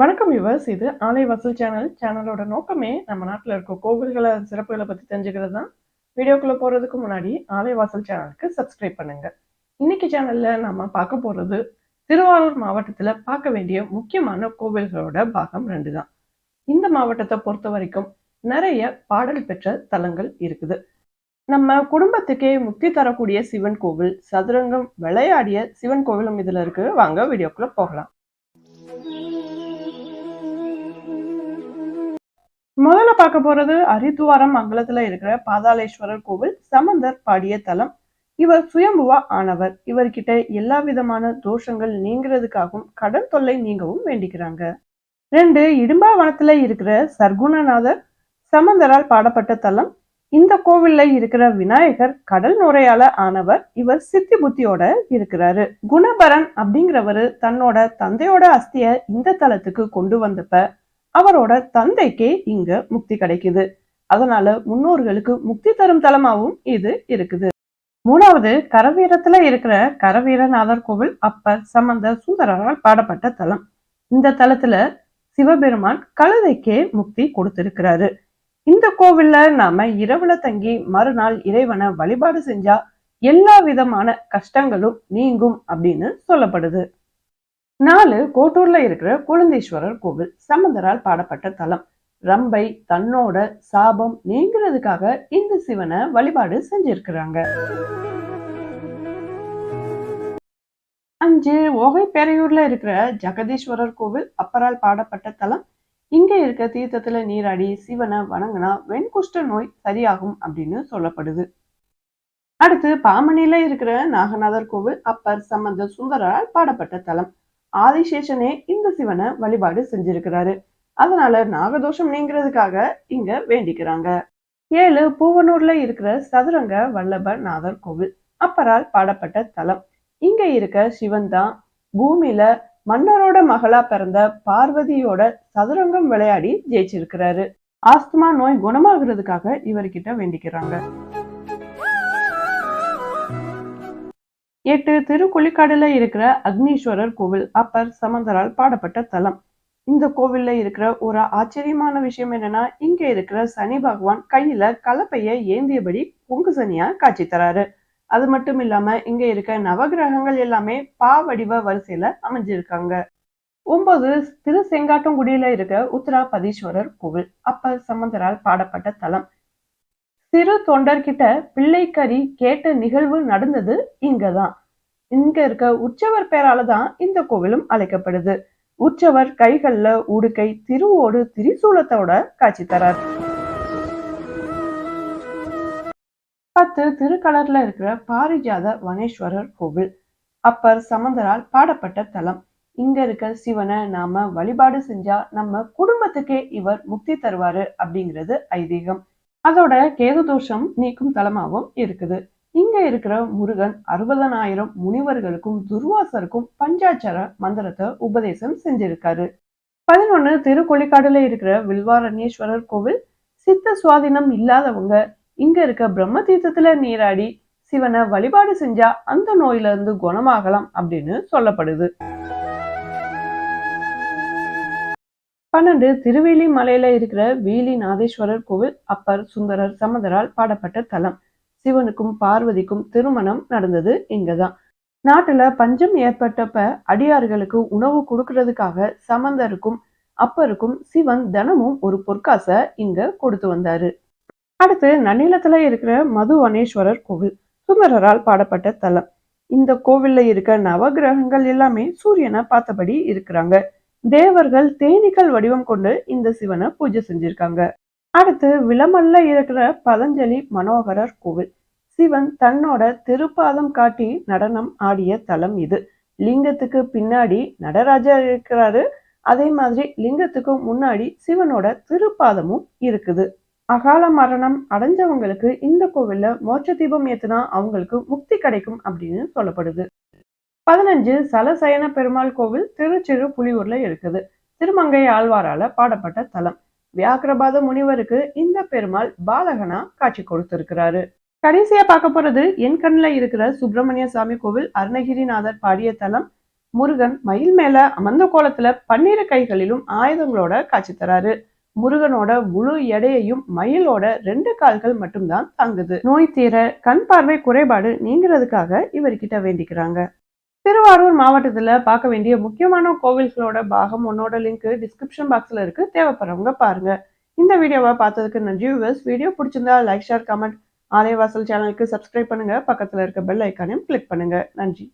வணக்கம் யுவர்ஸ் இது ஆலை வசூல் சேனல். சேனலோட நோக்கமே நம்ம நாட்டில் இருக்க கோவில்களை சிறப்புகளை பற்றி தெரிஞ்சுக்கிறது தான் வீடியோக்குள்ளே போகிறதுக்கு முன்னாடி ஆலை வாசல் சேனலுக்கு சப்ஸ்கிரைப் பண்ணுங்க. இன்னைக்கு சேனலில் நம்ம பார்க்க போகிறது திருவாரூர் மாவட்டத்தில் பார்க்க வேண்டிய முக்கியமான கோவில்களோட பாகம் ரெண்டு தான் இந்த மாவட்டத்தை பொறுத்த வரைக்கும் நிறைய பாடல் பெற்ற தலங்கள் இருக்குது. நம்ம குடும்பத்துக்கே முக்தி தரக்கூடிய சிவன் கோவில் சதுரங்கம் விளையாடிய சிவன் கோவிலும் இதுல இருக்கு. வாங்க வீடியோக்குள்ள போகலாம். பார்க்க போறது அரித்துவாரம் மங்கலத்துல இருக்கிற பாதாளேஸ்வரர் கோவில் சமந்தர் பாடிய தலம். இவர் சுயம்புவா ஆனவர். இவர்கிட்ட எல்லா விதமான தோஷங்கள் நீங்கிறதுக்காகவும் கடன் தொல்லை நீங்கவும் வேண்டிக்கிறாங்க. ரெண்டு இடும்பாவனத்துல இருக்கிற சர்க்குணநாதர் சமந்தரால் பாடப்பட்ட தலம். இந்த கோவில்ல இருக்கிற விநாயகர் கடல் நுரையால ஆனவர். இவர் சித்தி புத்தியோட இருக்கிறாரு. குணபரன் அப்படிங்கிறவரு தன்னோட தந்தையோட அஸ்திய இந்த தலத்துக்கு கொண்டு வந்தப்ப அவரோட தந்தைக்கே இங்க முக்தி கிடைக்குது. அதனால முன்னோர்களுக்கு முக்தி தரும் தலமாவும் இது இருக்குது. மூணாவது கரவீரத்துல இருக்கிற கரவீரநாதர் கோவில் அப்பர் சம்பந்த சுந்தரரால் பாடப்பட்ட தலம். இந்த தலத்துல சிவபெருமான் கழுதைக்கே முக்தி கொடுத்திருக்கிறாரு. இந்த கோவில்ல நாம இரவுல தங்கி மறுநாள் இறைவனை வழிபாடு செஞ்சா எல்லா விதமான கஷ்டங்களும் நீங்கும் அப்படின்னு சொல்லப்படுது. நாலு கோட்டூர்ல இருக்கிற குழந்தீஸ்வரர் கோவில் சமந்தரால் பாடப்பட்ட தலம். ரம்பை தன்னோட சாபம் நீங்கிறதுக்காக இந்த சிவனை வழிபாடு செஞ்சிருக்கிறாங்க. அஞ்சு ஓகை பெரையூர்ல இருக்கிற ஜெகதீஸ்வரர் கோவில் அப்பரால் பாடப்பட்ட தலம். இங்க இருக்க தீர்த்தத்துல நீராடி சிவனை வணங்கினா வெண்குஷ்ட நோய் சரியாகும் அப்படின்னு சொல்லப்படுது. அடுத்து பாமணியில இருக்கிற நாகநாதர் கோவில் அப்பர் சம்பந்த சுந்தரால் பாடப்பட்ட தலம். ஆதிசேஷனே இந்த சிவனை வழிபாடு செஞ்சிருக்கிறாரு. அதனால நாகதோஷம் நீங்கிறதுக்காக இங்க வேண்டிக்கிறாங்க. ஏழு பூவனூர்ல இருக்கிற சதுரங்க வல்லப நாதர் கோவில். அப்பரால் பாடப்பட்ட தலம். இங்க இருக்க சிவன் தான் பூமியில மன்னரோட மகளா பிறந்த பார்வதியோட சதுரங்கம் விளையாடி ஜெயிச்சிருக்கிறாரு. ஆஸ்துமா நோய் குணமாகிறதுக்காக இவர்கிட்ட வேண்டிக்கிறாங்க. எட்டு திருக்குழிக்காடுல இருக்கிற அக்னீஸ்வரர் கோவில் அப்பர் சமந்தரால் பாடப்பட்ட தலம். இந்த கோவில்ல இருக்கிற ஒரு ஆச்சரியமான விஷயம் என்னன்னா இங்க இருக்கிற சனி பகவான் கையில கலப்பைய ஏந்தியபடி பொங்கு சனியா காட்சி தராரு. அது மட்டும் இல்லாம இங்க இருக்க நவகிரகங்கள் எல்லாமே பா வடிவ வரிசையில அமைஞ்சிருக்காங்க. ஒன்பது திரு செங்காட்டங்குடியில இருக்க உத்தராபதீஸ்வரர் கோவில் அப்பர் சம்பந்தரால் பாடப்பட்ட தலம். சிறு தொண்டர்கிட்ட பிள்ளைக்கறி கேட்ட நிகழ்வு நடந்தது இங்கதான். இங்க இருக்க உற்சவர் பேரால தான் இந்த கோவிலும் அழைக்கப்படுது. உற்சவர் கைகள்ல உடுக்கை திருவோடு திரிசூலத்தோட காட்சி தரார். பத்து திருக்கலர்ல இருக்கிற பாரிஜாத வனேஸ்வரர் கோவில். அப்பர் சமந்தரால் பாடப்பட்ட தலம். இங்க இருக்க சிவனை நாம வழிபாடு செஞ்சா நம்ம குடும்பத்துக்கே இவர் முக்தி தருவாரு அப்படிங்கிறது ஐதீகம். அதோட கேது தோஷம் நீக்கும் தலமாகவும் இருக்குது. இங்க இருக்கிற முருகன் அறுபதனாயிரம் முனிவர்களுக்கும் துர்வாசருக்கும் பஞ்சாட்சர மந்திரத்தை உபதேசம் செஞ்சிருக்காரு. பதினொன்னு திருக்கொள்ளிக்காடுல இருக்கிற வில்வாரண்யேஸ்வரர் கோவில் சித்த சுவாதீனம் இல்லாதவங்க இங்க இருக்க பிரம்ம தீர்த்தத்துல நீராடி சிவனை வழிபாடு செஞ்சா அந்த நோயில இருந்து குணமாகலாம் அப்படின்னு சொல்லப்படுது. பன்னெண்டு திருவேலி மலையில இருக்கிற வீலி நாதேஸ்வரர் கோவில் அப்பர் சுந்தரர் சமதரால் பாடப்பட்ட தலம். சிவனுக்கும் பார்வதிக்கும் திருமணம் நடந்தது இங்கதான். நாட்டுல பஞ்சம் ஏற்பட்டப்ப அடியார்களுக்கு உணவு கொடுக்கறதுக்காக சமந்தருக்கும் அப்பருக்கும் சிவன் தினமும் ஒரு பொற்காச இங்க கொடுத்து வந்தாரு. அடுத்து நன்னிலத்துல இருக்கிற மதுவனேஸ்வரர் கோவில் சுந்தரரால் பாடப்பட்ட தலம். இந்த கோவில்ல இருக்க நவகிரகங்கள் எல்லாமே சூரியனை பார்த்தபடி இருக்கிறாங்க. தேவர்கள் தேனீக்கள் வடிவம் கொண்டு இந்த சிவனை பூஜை செஞ்சிருக்காங்க. அடுத்து விளமல்ல இருக்கிற பதஞ்சலி மனோகரர் கோவில். சிவன் தன்னோட திருப்பாதம் காட்டி நடனம் ஆடிய தலம் இது. லிங்கத்துக்கு பின்னாடி நடராஜர் இருக்கிறாரு. அதே மாதிரி லிங்கத்துக்கு முன்னாடி சிவனோட திருப்பாதமும் இருக்குது. அகால மரணம் அடைஞ்சவங்களுக்கு இந்த கோவில்ல மோட்ச தீபம் ஏத்துனா அவங்களுக்கு முக்தி கிடைக்கும் அப்படின்னு சொல்லப்படுது. பதினஞ்சு சலசயன பெருமாள் கோவில் திருச்சிறு புலியூர்ல இருக்குது. திருமங்கை ஆழ்வாரால பாடப்பட்ட தலம். வியாக்கிரபாத முனிவருக்கு இந்த பெருமாள் பாலகனா காட்சி கொடுத்திருக்கிறாரு. கடைசியா பார்க்க போறது என் கண்ணில் இருக்கிற சுப்பிரமணிய சாமி கோவில் அருணகிரிநாதர் பாடிய தலம். முருகன் மயில் மேல அமர்ந்த கோலத்துல பன்னிரு கைகளிலும் ஆயுதங்களோட காட்சி தராரு. முருகனோட முழு எடையையும் மயிலோட ரெண்டு கால்கள் மட்டும்தான் தாங்குது. நோய் தீர கண் பார்வை குறைபாடு நீங்கிறதுக்காக இவர்கிட்ட வேண்டிக்கிறாங்க. திருவாரூர் மாவட்டத்துல பார்க்க வேண்டிய முக்கியமான கோவில்களோட பாகம் உன்னோட லிங்க் டிஸ்கிரிப்ஷன் பாக்ஸ்ல இருக்கு. தேவைப்படுறவங்க பாருங்க. இந்த வீடியோவை பார்த்ததுக்கு நன்றி வியூவர்ஸ் வீடியோ பிடிச்சிருந்தா லைக் ஷேர் கமெண்ட் ஆலயவாசல் சேனலுக்கு சப்ஸ்கிரைப் பண்ணுங்க. பக்கத்துல இருக்க பெல் ஐக்கானையும் கிளிக் பண்ணுங்க. நன்றி.